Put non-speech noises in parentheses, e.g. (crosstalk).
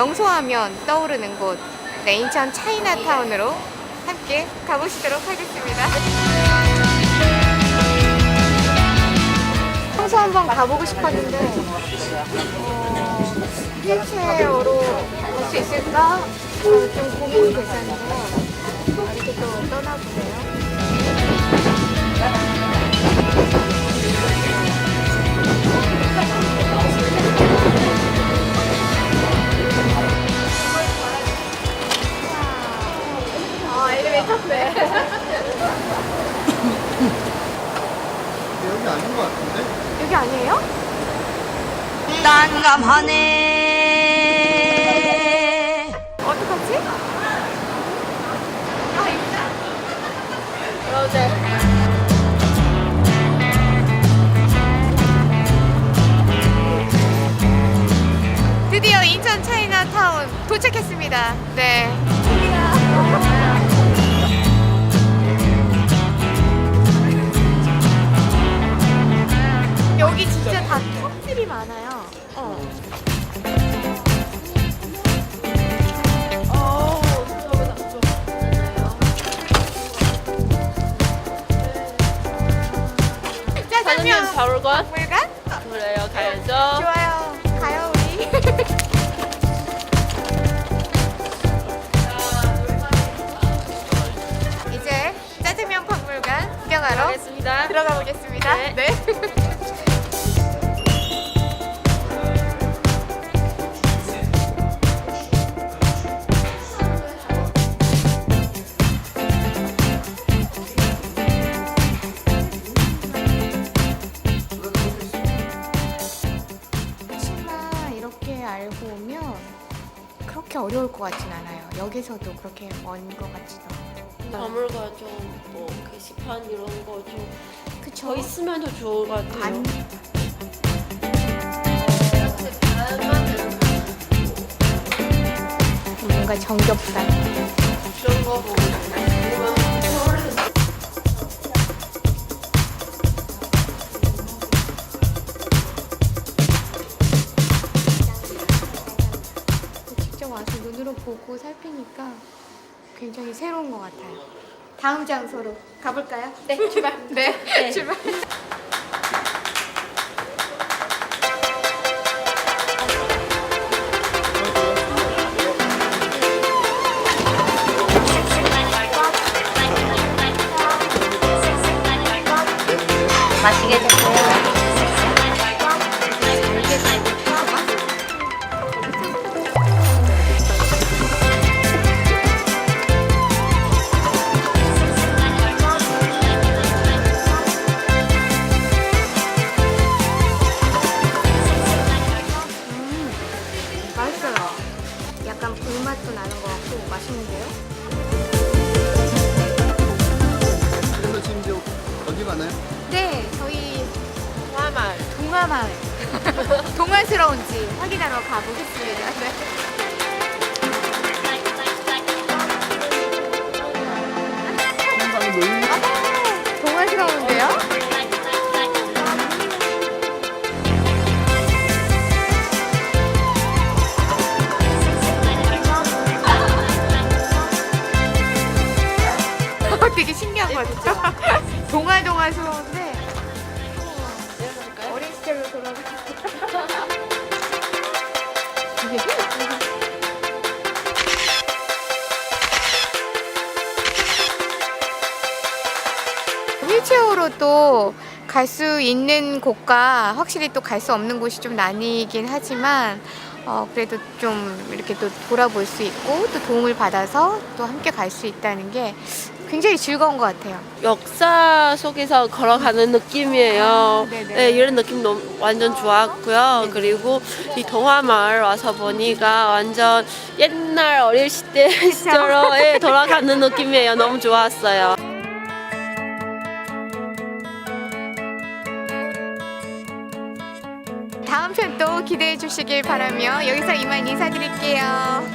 명소하면 떠오르는 곳, 네, 인천 차이나타운으로 함께 가보시도록 하겠습니다. 평소 한번 가보고 싶었는데 어, 휠체어로 갈 수 있을까 어, 좀 고민이 됐었는데 어, 이렇게 또 떠나보네요. 아 엘리베이터인데. 여기 아닌 것 같은데? 여기 아니에요? 난감하네. 어떡하지? 아 있다. 어제. 드디어 인천 차이나타운 도착했습니다. 네. 짜장면 짜장면 자올관? 물간? 그래요, 가야죠. 어려울 것 같진 않아요. 여기서도 그렇게 먼 것 같지도 않고. 박물관 좀, 뭐, 게시판 이런 거 좀, 그쵸? 더 있으면 더 좋을 것 같아요. 안 뭔가 정겹다. 직접 와서 눈으로 보고 살피니까 굉장히 새로운 것 같아요. 다음 장소로 가볼까요? 네, 출발. (laughs) 네, (laughs) 출발. 동화마을 (laughs) 동화스러운지 확인하러 가보겠습니다. (laughs) 네. 동화스러운데요? (laughs) 되게 신기한 것 같아요. 동화동화스러운데 휠체어로 또 갈 수 있는 곳과 확실히 또 갈 수 없는 곳이 좀 나뉘긴 하지만 어, 그래도 좀 이렇게 또 돌아볼 수 있고 또 도움을 받아서 또 함께 갈 수 있다는 게 굉장히 즐거운 것 같아요. 역사 속에서 걸어가는 느낌이에요. 아, 네네. 네, 이런 느낌 너무 완전 좋았고요. 네네. 그리고 이 동화마을 와서 보니까 완전 옛날 어릴 시대 (laughs) 시절로 예, 돌아가는 느낌이에요. 너무 좋았어요. 다음 편 또 기대해 주시길 바라며 여기서 이만 인사드릴게요.